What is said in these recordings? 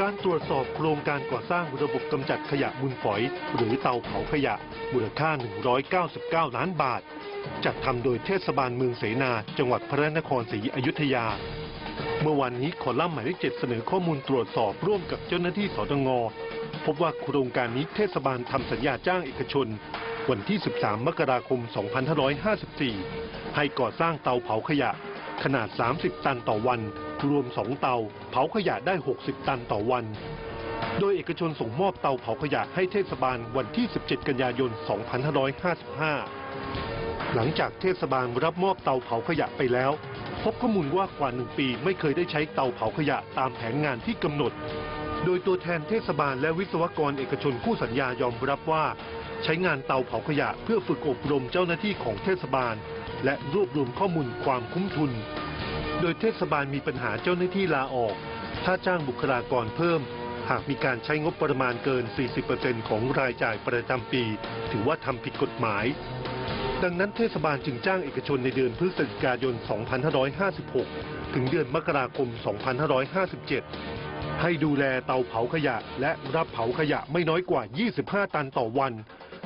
การตรวจสอบโครงการก่อสร้างระบบกำจัดขยะมูลฝอย หรือเตาเผาขยะมูลค่า 199 ล้านบาท จัดทำโดยเทศบาลเมืองเสนา จังหวัดพระนครศรีอยุธยา เมื่อวันนี้คอลัมน์หมายเลขเจ็ดเสนอข้อมูลตรวจสอบร่วมกับเจ้าหน้าที่สตงพบว่าโครงการนี้เทศบาลทำสัญญาจ้างเอกชน วันที่ 13 มกราคม 2554 ให้ก่อสร้างเตาเผาขยะ ขนาด 30 ตันต่อวัน รวม 2 เตา เผาขยะได้ 60 ตันต่อวัน โดยเอกชนส่งมอบเตาเผาขยะให้เทศบาลวันที่ 17 กันยายน 2555 หลังจากเทศบาลรับมอบเตาเผาขยะไปแล้ว พบข้อมูลว่ากว่าหนึ่งปีไม่เคยได้ใช้เตาเผาขยะตามแผนงานที่กำหนด โดยตัวแทนเทศบาลและวิศวกรเอกชนคู่สัญญายอมรับว่า ใช้งานเตาเผาขยะเพื่อฝึกอบรมเจ้าหน้าที่ของเทศบาล และรวบรวมข้อมูลความคุ้มทุน โดยเทศบาลมีปัญหาเจ้าหน้าที่ลาออก ถ้าจ้างบุคลากรเพิ่ม หากมีการใช้งบประมาณเกิน 40%ของรายจ่ายประจำปี ถือว่าทำผิดกฎหมาย ดังนั้นเทศบาลจึงจ้างเอกชนในเดือนพฤศจิกายน 2556 ถึงเดือนมกราคม 2557ให้ดูแลเตาเผาขยะและรับเผาขยะไม่น้อยกว่า 25 ตันต่อวัน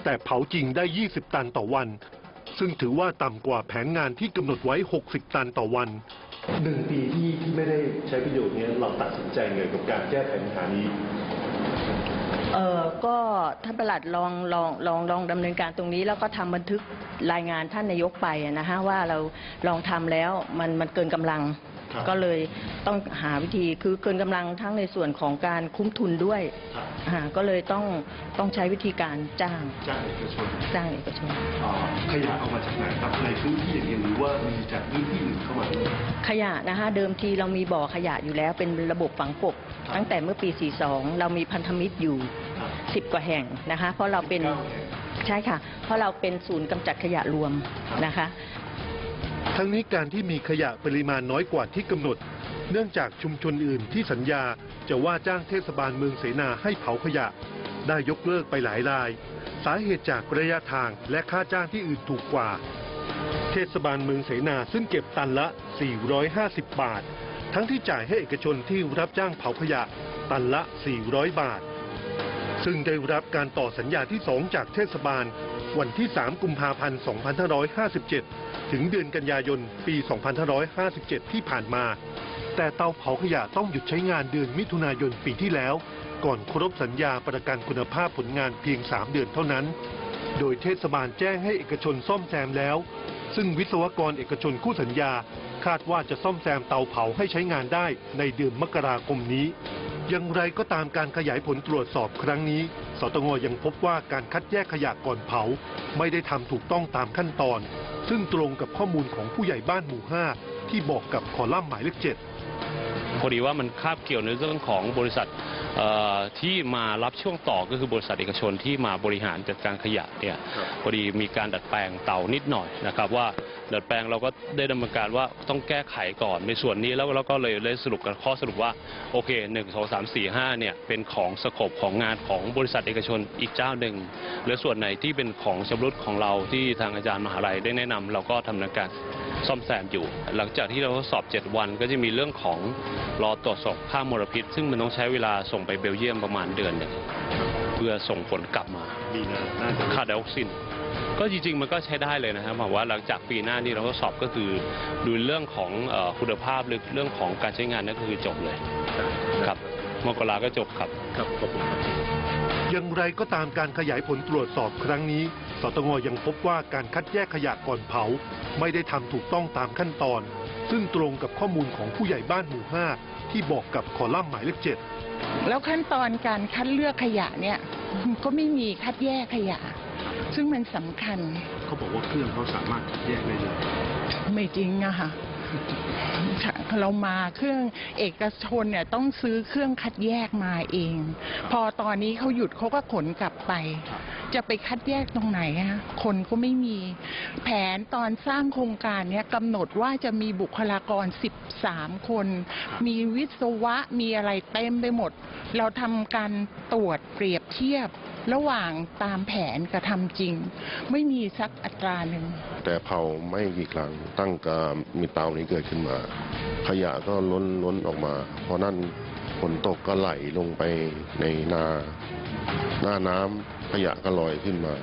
แต่เผาจริงได้ 20 ตันต่อวัน ซึ่งถือว่าต่ำกว่าแผนงานที่กำหนดไว้ 60 ตันต่อวันหนึ่งปีที่ที่ไม่ได้ใช้ประโยชน์นี้เราตัดสินใจไงกับการแก้ไขปัญหานี้เออก็ท่านประหลัดลองลองลองลองดำเนินการตรงนี้ แล้วก็ทำบันทึกรายงานท่านนายกไปอะนะฮะว่าเราลองทำแล้วมันมันเกินกำลังครับ ก็เลยต้องหาวิธีคือเกินกำลังทั้งในส่วนของการคุ้มทุนด้วยอ่าก็เลยต้องต้องใช้วิธีการจ้างจ้างเอกชนจ้างเอกชนขยะเอามาจากไหนครับในพื้นที่อย่างเดียวหรือว่ามีจากพื้นที่อื่นเข้ามาด้วยขยะนะคะเดิมทีเรามีบ่อขยะอยู่แล้วเป็นระบบฝังกบครับตั้งแต่เมื่อปี 42 เรามีพันธมิตรอยู่ครับ10 กว่าแห่งนะคะ เพราะเราเป็นเก้าแห่งใช่ค่ะ เพราะเราเป็นศูนย์กำจัดขยะรวมนะคะ ทั้งนี้การที่มีขยะปริมาณน้อยกว่าที่กำหนด เนื่องจากชุมชนอื่นที่สัญญาจะว่าจ้างเทศบาลเมืองเสนาให้เผาขยะ ได้ยกเลิกไปหลายราย สาเหตุจากระยะทางและค่าจ้างที่อื่นถูกกว่า เทศบาลเมืองเสนาซึ่งเก็บตันละ 450 บาท ทั้งที่จ่ายให้เอกชนที่รับจ้างเผาขยะตันละ 400 บาท ซึ่งได้รับการต่อสัญญาที่ 2 จากเทศบาล วันที่ 3 กุมภาพันธ์ 2557 ถึงเดือนกันยายนปี 2557 ที่ผ่านมา แต่เตาเผาขยะต้องหยุดใช้งานเดือนมิถุนายนปีที่แล้ว ก่อนครบสัญญาประกันคุณภาพผลงานเพียง 3 เดือนเท่านั้น โดยเทศบาลแจ้งให้เอกชนซ่อมแซมแล้ว ซึ่งวิศวกรเอกชนคู่สัญญา คาดว่าจะซ่อมแซมเตาเผาให้ใช้งานได้ในเดือนมกราคมนี้ อย่างไรก็ตามการขยายผลตรวจสอบครั้งนี้ สตงยังพบว่าการคัดแยกขยะก่อนเผา ไม่ได้ทำถูกต้องตามขั้นตอน ซึ่งตรงกับข้อมูลของผู้ใหญ่บ้านหมู่ 5 ที่บอกกับคอลัมน์หมายเลขเจ็ดพอดีว่ามันคาบเกี่ยวในเรื่องของบริษัทเอ่อที่มารับช่วงต่อก็คือบริษัทเอกชนที่มาบริหารจัดการขยะเนี่ยครับพอดีมีการดัดแปลงเตานิดหน่อยนะครับว่า ดัดแปลงเราก็ได้ดำเนินการว่าต้องแก้ไขก่อนในส่วนนี้แล้วเราก็เลยเลยสรุปกันข้อสรุปว่าโอเคหนึ่งสองสามสี่ห้าเนี่ยเป็นของสกบของงานของบริษัทเอกชนอีกเจ้าหนึ่งหรือส่วนไหนที่เป็นของชำรุดของเราที่ทางอาจารย์มหาลัยได้แนะนำเราก็ทำเนินการซ่อมแซมอยู่ หลังจากที่เราทดสอบ 7 วันก็จะมีเรื่องของรอตรวจสอบค่ามลพิษ ซึ่งมันต้องใช้เวลาส่งไปเบลเยียมประมาณเดือนหนึ่งเพื่อส่งผลกลับมามีนาน่าจะค่าไดออกซิน ก็จริงๆมันก็ใช้ได้เลยนะครับบอกว่าหลังจากปีหน้านี้เราทดสอบก็คือดูเรื่องของเอ่อคุณภาพหรือเรื่องของการใช้งานนั่นก็คือจบเลยครับมกราก็จบครับครับขอบคุณครับอย่างไรก็ตามการขยายผลตรวจสอบครั้งนี้ สตงยังพบว่าการคัดแยกขยะก่อนเผา ไม่ได้ทำถูกต้องตามขั้นตอน ซึ่งตรงกับข้อมูลของผู้ใหญ่บ้านหมู่ 5 ที่บอกกับคอลัมน์หมายเลขเจ็ดแล้วขั้นตอนการคัดเลือกขยะเนี่ยก็ไม่มีคัดแยกขยะ ซึ่งมันสำคัญเขาบอกว่าเครื่องเขาสามารถคัดแยกได้เลย ไม่จริงอะค่ะเรามาเครื่องเอกชนเนี่ยต้องซื้อเครื่องคัดแยกมาเอง พอตอนนี้เขาหยุดเขาก็ขนกลับไป จะไปคัดแยกตรงไหนอะคนก็ไม่มี แผนตอนสร้างโครงการเนี้ยกำหนดว่าจะมีบุคลากร 13 คน มีวิศวะมีอะไรเต็มไปหมด เราทำการตรวจเปรียบเทียบ ระหว่างตามแผนกระทำจริง ไม่มีสักอัตราหนึ่ง แต่เผาไม่กี่ครั้งตั้งแต่มีเตานี้เกิดขึ้นมา ขยะก็ล้นล้นออกมา เพราะนั่นฝนตกก็ไหลลงไปในนา หน้าน้ำขยะก็ลอยขึ้นมา